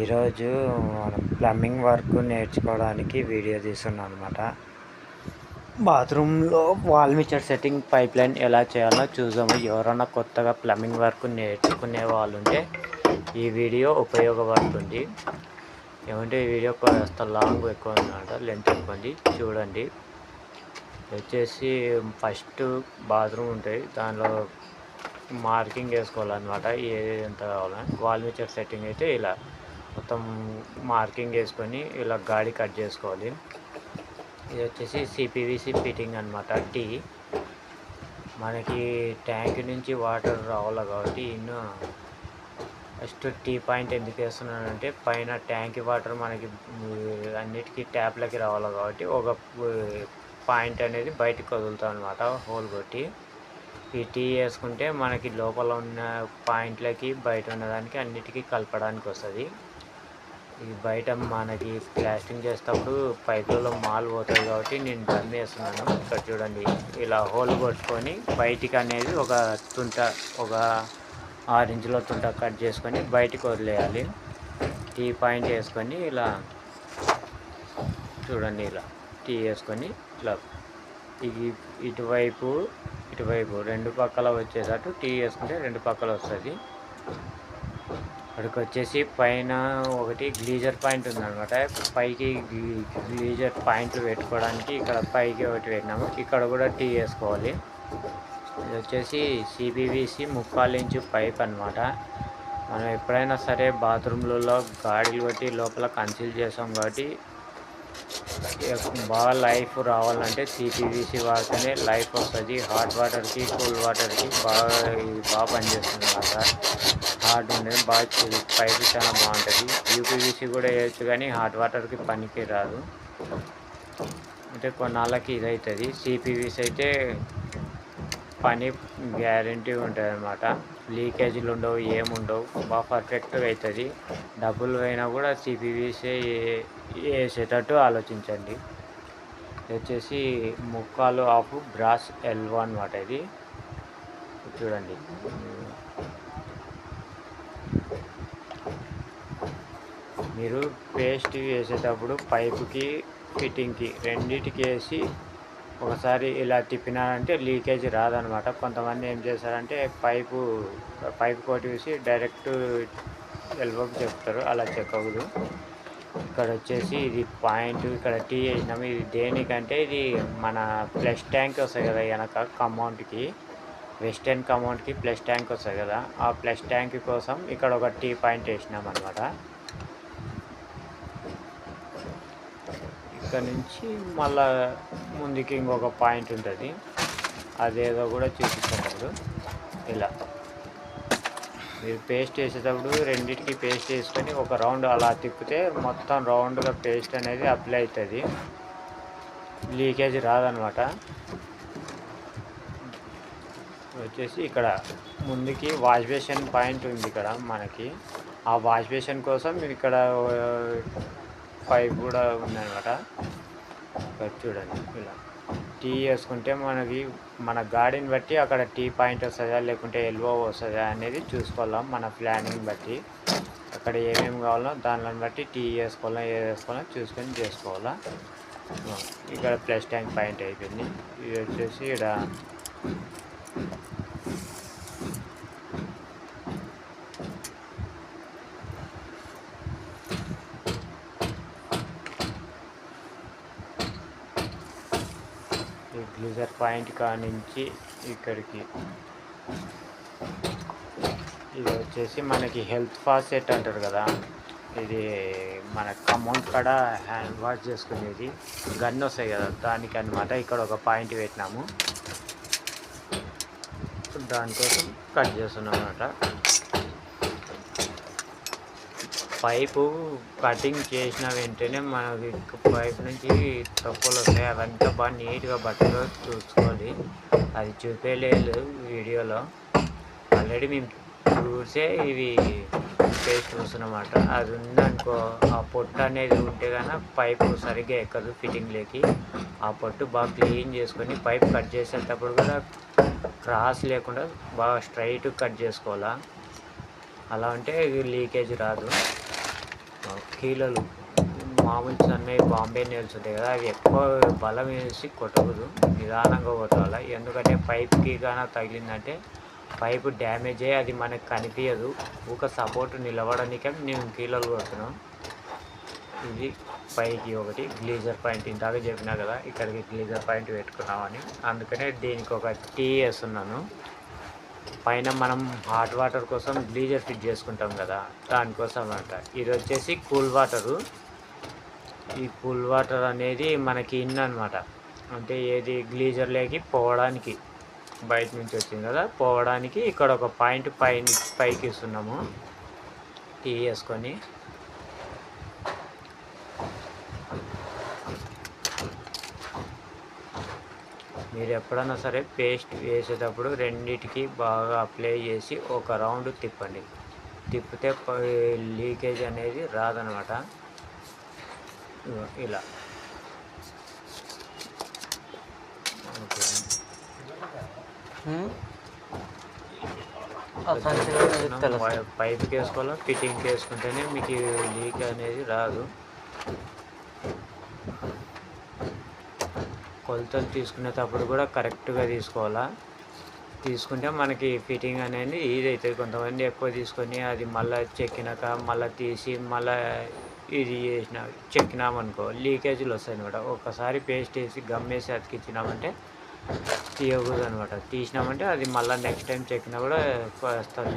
ఈరోజు మనం plumbing work నేర్చుకోవడానికి వీడియో తీస్తున్నాను అనమాట బాత్రూంలో wall meter setting pipeline ఎలా చేయాలో చూసాము ఎవరైనా కొత్తగా ప్లంబింగ్ వర్క్ నేర్చుకునే వాళ్ళు ఉంటే ఈ వీడియో ఉపయోగపడుతుంది. ఏమంటే ఈ వీడియో కాస్త లాంగ్ ఎక్కువ ఉందన్నమాట. లెంత్ ఎక్కువంది చూడండి. వచ్చేసి ఫస్ట్ బాత్రూమ్ ఉంటాయి దానిలో మార్కింగ్ వేసుకోవాలన్నమాట ఏది ఎంత కావాలని వాల్మీటర్ సెట్టింగ్ అయితే ఇలా మొత్తం మార్కింగ్ వేసుకొని ఇలా గాడి కట్ చేసుకోవాలి. ఇది వచ్చేసి సిపివిసి ఫిట్టింగ్ అనమాట టీ మనకి ట్యాంక్ నుంచి వాటర్ రావాలి కాబట్టి ఇన్నో ఫస్ట్ టీ పాయింట్ ఎందుకు వేస్తున్నానంటే పైన ట్యాంక్ వాటర్ మనకి అన్నిటికీ ట్యాప్లకి రావాలి కాబట్టి ఒక పాయింట్ అనేది బయటకు వదులుతాం అనమాట హోల్ కొట్టి. ఈ టీ వేసుకుంటే మనకి లోపల ఉన్న పాయింట్లకి బయట ఉన్నదానికి అన్నిటికీ కలపడానికి వస్తుంది. ఈ బయట మనకి ప్లాస్టింగ్ చేసేటప్పుడు పైపులలో మాల్ పోతుంది కాబట్టి నేను డమ్ వేస్తున్నాను. ఇక్కడ చూడండి ఇలా హోల్ కొట్టుకొని బయటికి అనేది ఒక తుంట ఒక ఆరు తుంట కట్ చేసుకొని బయటికి వదిలేయాలి. టీ పాయింట్ వేసుకొని ఇలా చూడండి ఇలా టీ వేసుకొని ఇలా ఇది ఇటువైపు ఇటువైపు రెండు పక్కల వచ్చేటట్టు టీ వేసుకుంటే రెండు పక్కల వస్తుంది. అక్కడికి వచ్చేసి పైన ఒకటి గ్లీజర్ పాయింట్ ఉందనమాట పైకి గ్లీజర్ పాయింట్లు పెట్టుకోవడానికి ఇక్కడ పైకి ఒకటి పెట్టినాము. ఇక్కడ కూడా టీ వేసుకోవాలి. ఇది వచ్చేసి సిబివిసి ముప్పాలు ఇంచు పైప్ అనమాట మనం ఎప్పుడైనా సరే బాత్రూమ్లలో గాడిలు కొట్టి లోపల కన్సిల్ చేసాం కాబట్టి బాగా లైఫ్ రావాలంటే సిపివిసి వాడితేనే లైఫ్ వస్తుంది. హాట్ వాటర్కి కూల్ వాటర్కి బాగా ఇది బాగా పనిచేస్తుంది అన్నమాట హాట్ ఉండేది బాగా పైపు చాలా బాగుంటుంది. యూపీవీసీ కూడా వేయచ్చు కానీ హాట్ వాటర్కి పనికి రాదు. అంటే కొన్నాళ్ళకి ఇది అవుతుంది సిపివిసి అయితే పని గ్యారంటీ ఉంటుంది అనమాట లీకేజీలు ఉండవు ఏముండవు. బాగా పర్ఫెక్ట్గా అవుతుంది డబ్బులు అయినా కూడా సిపివిసి వేసేటట్టు ఆలోచించండి. వచ్చేసి ముక్కాలు ఆఫ్ బ్రాస్ ఎల్వో అనమాట ఇది. చూడండి. మీరు పేస్ట్ వేసేటప్పుడు పైపుకి ఫిట్టింగ్కి రెండింటికి వేసి ఒకసారి ఇలా తిప్పినారంటే లీకేజ్ రాదనమాట. కొంతమంది ఏం చేశారంటే పైపు పైపు కోటి వేసి డైరెక్ట్ ఎల్బోకి చెప్తారు అలా చెప్పకూడదు ఇక్కడ వచ్చేసి ఇది పాయింట్ ఇక్కడ టీ వేసినాము. ఇది దేనికంటే ఇది మన ప్లస్ ట్యాంక్ వస్తుంది కదా వెనక కమౌంట్కి వెస్టర్న్ కమౌంట్కి ప్లస్ ట్యాంక్ వస్తుంది కదా. ఆ ప్లస్ ట్యాంక్ కోసం ఇక్కడ ఒక టీ పాయింట్ వేసినాం అనమాట ఇక్కడ నుంచి మళ్ళా ముందుకి ఇంకొక పాయింట్ ఉంటుంది. అదేదో కూడా చూపిస్తున్నప్పుడు ఇలా. మీరు పేస్ట్ వేసేటప్పుడు రెండింటికి పేస్ట్ వేసుకొని ఒక రౌండ్ అలా తిప్పితే మొత్తం రౌండ్గా పేస్ట్ అనేది అప్లై అవుతుంది. లీకేజ్ రాదనమాట. వచ్చేసి ఇక్కడ ముందుకి వాష్ బేషన్ పాయింట్ ఉంది ఇక్కడ మనకి. ఆ వాష్ బేషన్ కోసం ఇక్కడ పైప్ కూడా ఉందనమాట చూడండి ఇలా. టీ వేసుకుంటే మనకి మన గాడిని బట్టి అక్కడ టీ పాయింట్ వస్తుందా లేకుంటే ఎల్వో వస్తుందా అనేది చూసుకోవాలా మన ప్లానింగ్ బట్టి. అక్కడ ఏమేమి కావాలో దానిని బట్టి టీ వేసుకోవాలా ఏది వేసుకోవాలో చూసుకొని చేసుకోవాలా. ఇక్కడ ప్లస్ ట్యాంక్ పాయింట్ అయిపోయింది. ఇది వచ్చేసి ఇక్కడ ఈ గ్లీజర్ పాయింట్ కానించి ఇక్కడికి. ఇది వచ్చేసి మనకి హెల్త్ ఫాసెట్ సెట్ అంటారు కదా. ఇది మన కమౌంట్ కాడ హ్యాండ్ వాష్ చేసుకునేది. గన్ వస్తాయి కదా దానికి అనమాట ఇక్కడ ఒక పాయింట్ పెట్టినాము. దానికోసం కట్ చేస్తున్నాం అనమాట పైపు కటింగ్ చేసిన వెంటనే మనకి పైప్ నుంచి తప్పులు వస్తాయి. అవంతా బాగా నీట్గా బట్టలు చూసుకోవాలి అది చూపేయలేదు వీడియోలో. ఆల్రెడీ మేము చూసే ఇవి చేసి చూస్తున్నమాట అది ఉందనుకో ఆ పొట్టు అనేది ఉంటే కనుక పైపు సరిగ్గా ఎక్కదు ఫిట్టింగ్లోకి. ఆ పొట్టు బాగా క్లీన్ చేసుకొని పైప్ కట్ చేసేటప్పుడు కూడా క్రాస్ లేకుండా బాగా స్ట్రైట్ కట్ చేసుకోవాలా. అలా ఉంటే లీకేజ్ రాదు. కీలలు. మామూలు సన్నవి బాంబే నేల్స్ ఉంటాయి కదా అవి ఎక్కువ బలం వేసి కొట్టకూడదు. నిదానంగా కొట్టాలి? ఎందుకంటే పైప్కి కానీ తగిలిందంటే పైపు డ్యామేజ్ అయ్యి అది మనకు కనిపించదు ఒక సపోర్ట్ నిలబడడానికే నేను కీలలు కొడుతున్నాం. ఇది పైకి ఒకటి గ్లీజర్ పాయింట్ ఇందాక చెప్పినా కదా ఇక్కడికి గ్లీజర్ పాయింట్ పెట్టుకున్నామని. అందుకనే దీనికి ఒక టీ వేస్తున్నాను. పైన మనం హాట్ వాటర్ కోసం గ్లీజర్ ఫిట్ చేసుకుంటాం కదా దానికోసం అంట. ఇది వచ్చేసి కూల్ వాటరు ఈ కూల్ వాటర్ అనేది మనకి ఇన్ అనమాట అంటే ఏది గ్లీజర్లోకి పోవడానికి బయట నుంచి వచ్చింది కదా పోవడానికి ఇక్కడ ఒక పాయింట్ పై పైకి ఇస్తున్నాము. టీ వేసుకొని. మీరు ఎప్పుడైనా సరే పేస్ట్ వేసేటప్పుడు రెండిటికి బాగా అప్లై చేసి ఒక రౌండ్ తిప్పండి. తిప్పితే లీకేజ్ అనేది రాదనమాట. ఇలా. పైప్కి వేసుకోవాలా? ఫిట్టింగ్కి వేసుకుంటేనే మీకు లీక్ అనేది రాదు. కొలతలు తీసుకునేటప్పుడు కూడా కరెక్ట్గా తీసుకోవాలా? తీసుకుంటే మనకి ఫిట్టింగ్ అనేది ఈజీ అవుతుంది కొంతమంది ఎక్కువ తీసుకొని అది మళ్ళీ చెక్కినాక మళ్ళీ తీసి మళ్ళీ ఇది చేసిన చెక్కినామనుకో లీకేజీలు వస్తాయి అనమాట ఒక్కసారి పేస్ట్ వేసి గమ్ వేసి అతికిచ్చినామంటే తీయకూడదు అనమాట తీసినామంటే అది మళ్ళీ నెక్స్ట్ టైం చెక్కినా కూడా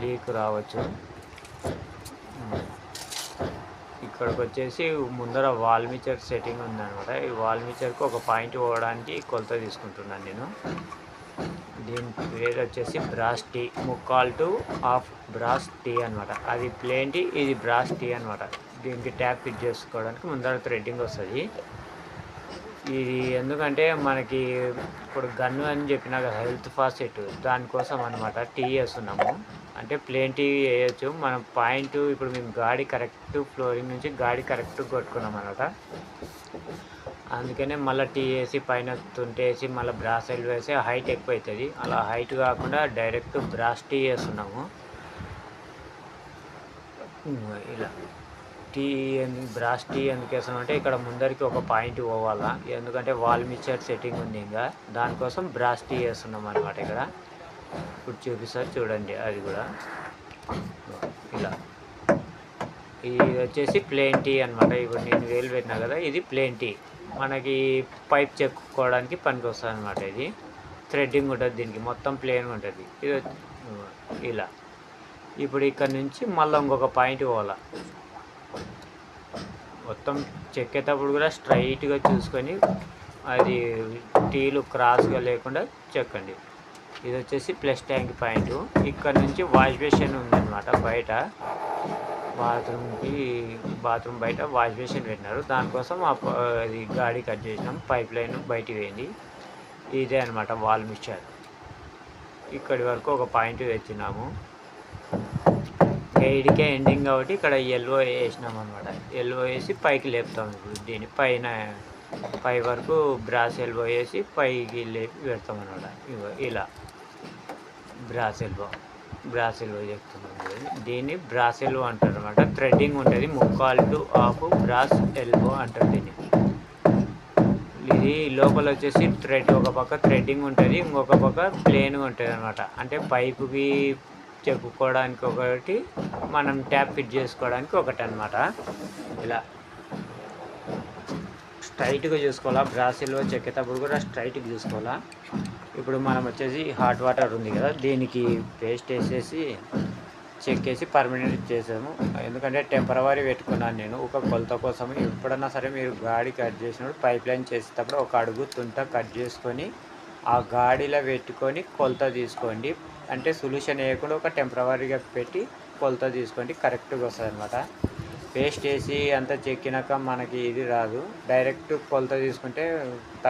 లీక్ రావచ్చు. ఇక్కడికి వచ్చేసి ముందర వాల్ మీచర్ సెట్టింగ్ ఉందనమాట ఈ వాల్ మీచర్కి ఒక పాయింట్ పోవడానికి కొలత తీసుకుంటున్నాను నేను. దీని పేరు వచ్చేసి బ్రాస్ టీ ముక్కాల్ టు హాఫ్ బ్రాస్ టీ అనమాట అది ప్లేన్ టీ ఇది బ్రాస్ టీ అనమాట దీనికి ట్యాప్ ఫిట్ చేసుకోవడానికి ముందర థ్రెడ్డింగ్ వస్తుంది. ఇది ఎందుకంటే మనకి ఇప్పుడు గన్ను అని చెప్పిన హెల్త్ ఫాసెట్ దానికోసం అనమాట టీ వేస్తున్నాము. అంటే ప్లేన్ టీ వేయచ్చు. మనం పాయింట్ ఇప్పుడు మేము గాడి కరెక్ట్ ఫ్లోరింగ్ నుంచి గాడి కరెక్ట్ కొట్టుకున్నాం అనమాట. అందుకనే మళ్ళీ టీ వేసి పైన తుంటేసి మళ్ళీ బ్రాస్ ఎల్ వేసి హైట్ ఎక్కువ అవుతుంది అలా హైట్ కాకుండా డైరెక్ట్ బ్రాస్ టీ వేస్తున్నాము. ఇలా. టీ ఎందు బ్రాస్ టీ ఎందుకు వేస్తామంటే ఇక్కడ ముందరికి ఒక పాయింట్ పోవాలా. ఎందుకంటే వాల్ మిక్చర్ సెట్టింగ్ ఉంది ఇంకా. దానికోసం బ్రాస్ టీ వేస్తున్నాం అనమాట ఇక్కడ. ఇప్పుడు చూపిస్తారు చూడండి అది కూడా. ఇలా. ఇది వచ్చేసి ప్లేన్ టీ అనమాట ఇప్పుడు నేను వేలు పెట్టినా కదా ఇది ప్లేన్ టీ మనకి పైప్ చెక్కుకోవడానికి పనికి వస్తుంది అనమాట ఇది. థ్రెడ్డింగ్ ఉంటుంది దీనికి మొత్తం ప్లేన్ ఉంటుంది. ఇది ఇలా. ఇప్పుడు ఇక్కడ నుంచి మళ్ళీ ఇంకొక పాయింట్ పోవాలా. మొత్తం చెక్కేటప్పుడు కూడా స్ట్రైట్గా చూసుకొని అది టీలు క్రాస్గా లేకుండా చెక్కండి. ఇది వచ్చేసి ప్లస్ ట్యాంక్ పాయింట్. ఇక్కడ నుంచి వాష్ బేసిన్ ఉందన్నమాట బయట. బాత్రూమ్కి బాత్రూమ్ బయట వాష్ బేసిన్ పెట్టినారు. దానికోసం ఆ అది గాడి కట్ చేసినాం. పైప్ లైన్ బయటికి వేయండి ఇదే అనమాట వాల్ మిక్చర్. ఇక్కడి వరకు ఒక పాయింట్ తెచ్చినాము గైడ్కే ఎండింగ్ కాబట్టి ఇక్కడ ఎల్వో వేసినాం అనమాట ఎల్వో వేసి పైకి లేపుతాం ఇప్పుడు దీని పైన పై వరకు బ్రాస్ ఎల్బో వేసి పైకి లేపి పెడతాం అనమాట ఇగో ఇలా. బ్రాస్ ఎల్బో చెప్తున్నాను దీన్ని బ్రాసిల్వో అంటారు అనమాట థ్రెడ్డింగ్ ఉంటుంది. ముక్కాలు టు ఆఫ్ బ్రాస్ ఎల్బో అంటారు దీన్ని. ఇది లోపల వచ్చేసి థ్రెడ్ ఒక పక్క థ్రెడ్డింగ్ ఉంటుంది. ఇంకొక పక్క ప్లేన్ ఉంటుంది అనమాట అంటే పైపుకి చెప్పుకోవడానికి ఒకటి మనం ట్యాప్ ఫిట్ చేసుకోవడానికి ఒకటి అనమాట ఇలా స్ట్రైట్గా చూసుకోవాలా? బ్రాసిల్లో చెక్కేటప్పుడు కూడా స్ట్రైట్గా చూసుకోవాలా? ఇప్పుడు మనం వచ్చేసి హాట్ వాటర్ ఉంది కదా దీనికి పేస్ట్ వేసేసి చెక్ చేసి పర్మనెంట్ చేసాము. ఎందుకంటే టెంపరవరీ పెట్టుకున్నాను నేను. ఒక కొలత కోసం ఎప్పుడన్నా సరే మీరు గాడి కట్ చేసినప్పుడు పైప్ లైన్ చేసేటప్పుడు ఒక అడుగు తుంట కట్ చేసుకొని ఆ గాడిలో పెట్టుకొని కొలత తీసుకోండి. అంటే సొల్యూషన్ వేయకుండా ఒక టెంపరవరీగా పెట్టి కొలత తీసుకోండి. కరెక్ట్గా వస్తుంది అనమాట పేస్ట్ వేసి అంతా చెక్కినాక మనకి ఇది రాదు. డైరెక్ట్ కొలత తీసుకుంటే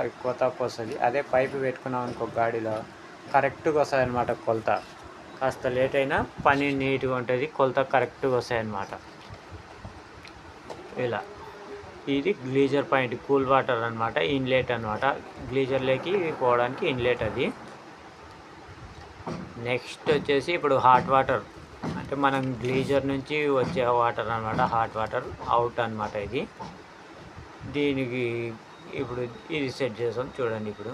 ఎక్కువ తక్కువ వస్తుంది. అదే పైపు పెట్టుకున్నాం అనుకో గాడిలో కరెక్ట్గా వస్తుంది అనమాట కొలత. కాస్త లేట్ అయినా పని నీట్గా ఉంటుంది కొలత కరెక్ట్గా వస్తాయి అన్నమాట. ఇలా. ఇది గ్లీజర్ పాయింట్ కూల్ వాటర్ అనమాట ఇన్లెట్ అనమాట గ్లీజర్లోకి పోవడానికి ఇన్లెట్ అది. నెక్స్ట్ వచ్చేసి ఇప్పుడు హాట్ వాటర్. అంటే మనం గ్లీజర్ నుంచి వచ్చే వాటర్ అనమాట హాట్ వాటర్ అవుట్ అనమాట ఇది. దీనికి ఇప్పుడు ఇది సెట్ చేసాం చూడండి ఇప్పుడు.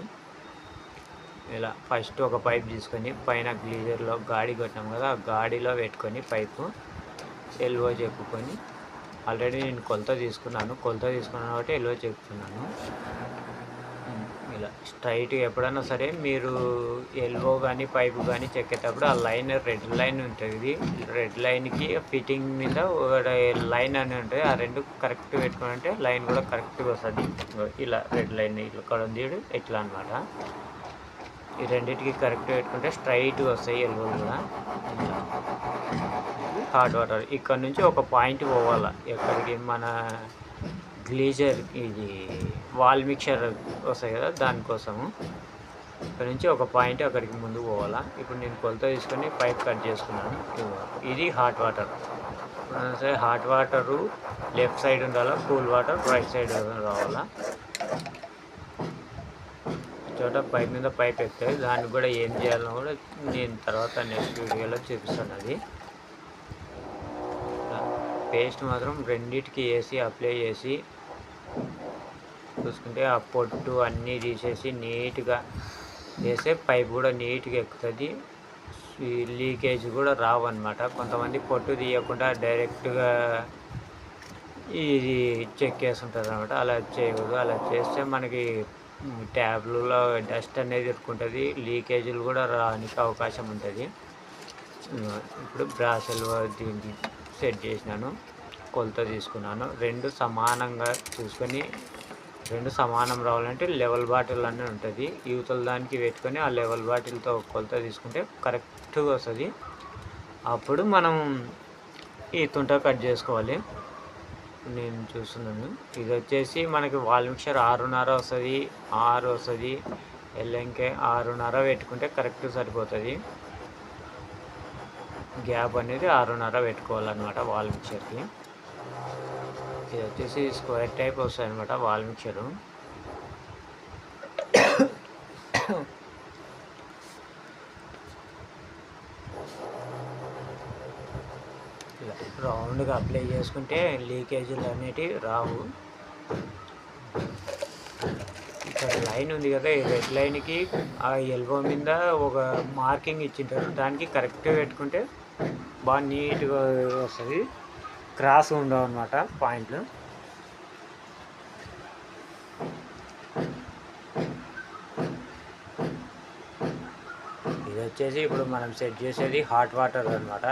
ఇలా ఫస్ట్ ఒక పైప్ తీసుకొని పైన గ్లీజర్లో గాడి కొట్టినాం కదా ఆ గాడిలో పెట్టుకొని పైపు ఎల్వో చెప్పుకొని. ఆల్రెడీ నేను కొలత తీసుకున్నాను కొలత తీసుకున్నాను కాబట్టి ఎల్వో చెప్పుకున్నాను ఇలా. స్ట్రైట్గా ఎప్పుడైనా సరే మీరు ఎల్బో కానీ పైపు కానీ చెక్కేటప్పుడు ఆ లైన్ రెడ్ లైన్ ఉంటుంది. రెడ్ లైన్కి ఫిట్టింగ్ మీద ఒక లైన్ అని ఉంటుంది. ఆ రెండు కరెక్ట్ పెట్టుకుంటే లైన్ కూడా కరెక్ట్గా వస్తుంది. ఇలా రెడ్ లైన్ ఇక్కడ ఉంది ఇట్లా అనమాట ఈ రెండింటికి కరెక్ట్ పెట్టుకుంటే స్ట్రైట్గా వస్తాయి ఎల్వోలు కూడా. హాట్ వాటర్ ఇక్కడ నుంచి ఒక పాయింట్ పోవాలి. ఎక్కడికి? మన గ్లీజర్ ఇది వాల్ మిక్చర్ వస్తాయి కదా దానికోసము ఇక్కడ నుంచి ఒక పాయింట్ అక్కడికి ముందు పోవాలా. ఇప్పుడు నేను కొలత తీసుకొని పైప్ కట్ చేసుకున్నాను. ఇది హాట్ వాటర్ సరే హాట్ వాటరు లెఫ్ట్ సైడ్ ఉండాలా కూల్ వాటర్ రైట్ సైడ్ రావాలా. చోట పైప్ మీద పైప్ ఎక్కుతాయి దానికి కూడా ఏం చేయాలో కూడా నేను తర్వాత నెక్స్ట్ వీడియోలో చూపిస్తాను అది. పేస్ట్ మాత్రం రెండిటికి వేసి అప్లై చేసి చూసుకుంటే ఆ పొట్టు అన్నీ తీసేసి నీట్గా వేస్తే పైప్ కూడా నీట్గా ఎక్కుతుంది. లీకేజ్ కూడా రావన్నమాట. కొంతమంది పొట్టు తీయకుండా డైరెక్ట్గా ఇది చెక్ చేస్తుంటుంది అనమాట అలా చేయకూడదు అలా చేస్తే మనకి ట్యాబ్లలో డస్ట్ అనేది ఇరుక్కుంటుంది లీకేజీలు కూడా రానికి అవకాశం ఉంటుంది. ఇప్పుడు బ్రాసెల్ దీన్ని సెట్ చేసినాను కొలత తీసుకున్నాను. రెండు సమానంగా చూసుకొని రెండు సమానం రావాలంటే లెవెల్ బాటిల్ అని ఉంటుంది. యువతల దానికి పెట్టుకొని ఆ లెవెల్ బాటిల్తో కొలత తీసుకుంటే కరెక్ట్గా వస్తుంది. అప్పుడు మనం ఈ తుంట కట్ చేసుకోవాలి. నేను చూస్తున్నాను. ఇది వచ్చేసి మనకి వాల్ మిక్చర్ ఆరున్నర వస్తుంది. ఆరు వస్తుంది. ఎల్ఎంకే ఆరున్నర పెట్టుకుంటే కరెక్ట్ సరిపోతుంది. గ్యాప్ అనేది ఆరున్నర పెట్టుకోవాలన్నమాట వాల్ మిక్చర్కి. ఇది వచ్చేసి స్క్వేర్ టైప్ వస్తాయి అనమాట వాల్ మిక్చరు. ఇలా రౌండ్గా అప్లై చేసుకుంటే లీకేజీలు అనేటివి రావు. ఇక్కడ లైన్ ఉంది కదా ఈ రెడ్ లైన్కి ఆ ఎల్బో మీద ఒక మార్కింగ్ ఇచ్చింటారు. దానికి కరెక్ట్గా పెట్టుకుంటే బాగా నీట్గా వస్తుంది. క్రాస్ ఉండవు అనమాట పాయింట్లు. ఇది వచ్చేసి ఇప్పుడు మనం సెట్ చేసేది హాట్ వాటర్ అనమాట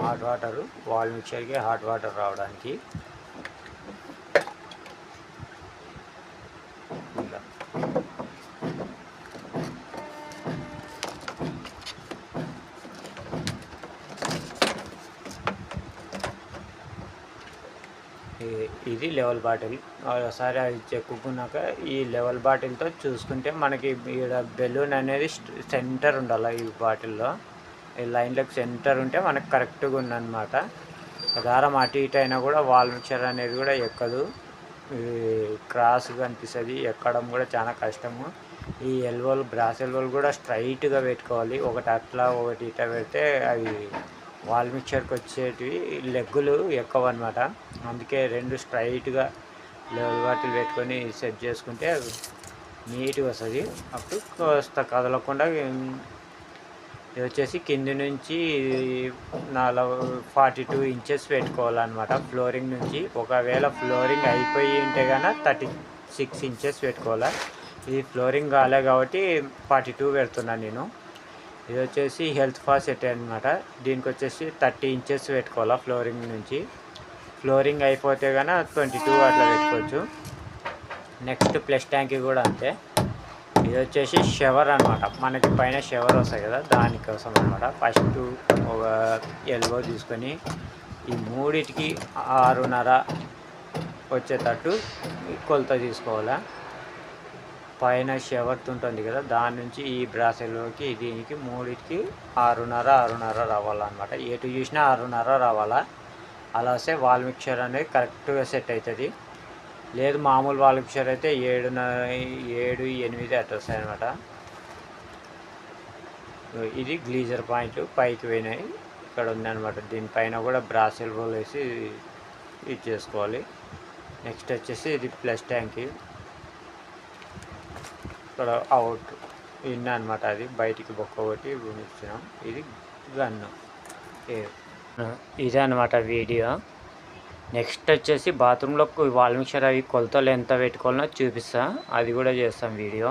హాట్ వాటరు వాల్ మిక్చర్కి హాట్ వాటర్ రావడానికి. ఇది లెవెల్ బాటిల్ ఒకసారి అది చెక్కుకున్నాక ఈ లెవెల్ బాటిల్తో చూసుకుంటే మనకి ఇక్కడ బెలూన్ అనేది సెంటర్ ఉండాలి ఈ బాటిల్లో ఈ లైన్లకు సెంటర్ ఉంటే మనకు కరెక్ట్గా ఉందన్నమాట. దారం అటు ఇటు అయినా కూడా వాల్ మిక్చర్ అనేది కూడా ఎక్కదు. ఈ క్రాస్గా అనిపిస్తుంది ఎక్కడం కూడా చాలా కష్టము. ఈ ఎల్వోలు బ్రాస్ ఎల్వోలు కూడా స్ట్రైట్గా పెట్టుకోవాలి. ఒకటి అట్లా ఒకటి ఇట్లా పెడితే అవి వాల్మిక్చర్కి వచ్చేటివి లెగ్గులు ఎక్కువ అనమాట అందుకే రెండు స్ట్రైట్గా లెవెల్ బాటిల్ పెట్టుకొని సెట్ చేసుకుంటే నీట్గా వస్తుంది. అప్పుడు కాస్త కదలకుండా ఇది వచ్చేసి కింది నుంచి నాలుగు ఫార్టీ టూ ఇంచెస్ పెట్టుకోవాలన్నమాట. ఫ్లోరింగ్ నుంచి ఒకవేళ ఫ్లోరింగ్ అయిపోయి ఉంటే కనుక థర్టీ సిక్స్ ఇంచెస్ పెట్టుకోవాలి. ఇది ఫ్లోరింగ్ కాలే కాబట్టి ఫార్టీ టూ పెడుతున్నాను నేను. ఇది వచ్చేసి హెల్త్ ఫాసెట్ సెట్ అనమాట దీనికి వచ్చేసి థర్టీ ఇంచెస్ పెట్టుకోవాలా ఫ్లోరింగ్ నుంచి. ఫ్లోరింగ్ అయిపోతే కానీ ట్వంటీ టూ అట్లా పెట్టుకోవచ్చు. నెక్స్ట్ ప్లస్ ట్యాంక్ కూడా అంతే. ఇది వచ్చేసి షవర్ అనమాట మనకి పైన షవర్ వస్తాయి కదా దానికోసం అనమాట ఫస్ట్ ఒక ఎల్బో తీసుకొని ఈ మూడిటికి ఆరున్నర వచ్చేటట్టు కొలత తీసుకోవాలా. పైన షవర్త్ ఉంటుంది కదా దాని నుంచి ఈ బ్రాసెల్లోకి దీనికి మూడింటికి ఆరున్నర ఆరున్నర రావాలన్నమాట. ఎటు చూసినా ఆరున్నర రావాలా? అలా వస్తే వాల్ మిక్చర్ అనేది కరెక్ట్గా సెట్ అవుతుంది. లేదు మామూలు వాల్ మిక్చర్ అయితే ఏడున్నర ఏడు ఎనిమిది అట్లా వస్తాయి అనమాట ఇది గ్లీజర్ పాయింట్ పైకి పోయినాయి. ఇక్కడ ఉందన్నమాట. దీనిపైన కూడా బ్రాసెల్ రోల్ వేసి ఇది చేసుకోవాలి. నెక్స్ట్ వచ్చేసి ఇది ప్లస్ ట్యాంక్. ఇక్కడ అవుట్ ఇన్ అనమాట అది. బయటికి బొక్క ఒకటి ఇచ్చినాం. ఇది గన్ను ఇదే అనమాట వీడియో నెక్స్ట్ వచ్చేసి బాత్రూంలో వాల్మిక్షర్ అవి కొలతలు ఎంత పెట్టుకోవాలో చూపిస్తా. అది కూడా చేస్తాం వీడియో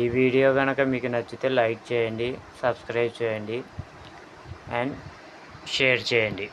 ఈ వీడియో కనుక మీకు నచ్చితే లైక్ చేయండి సబ్స్క్రైబ్ చేయండి అండ్ షేర్ చేయండి.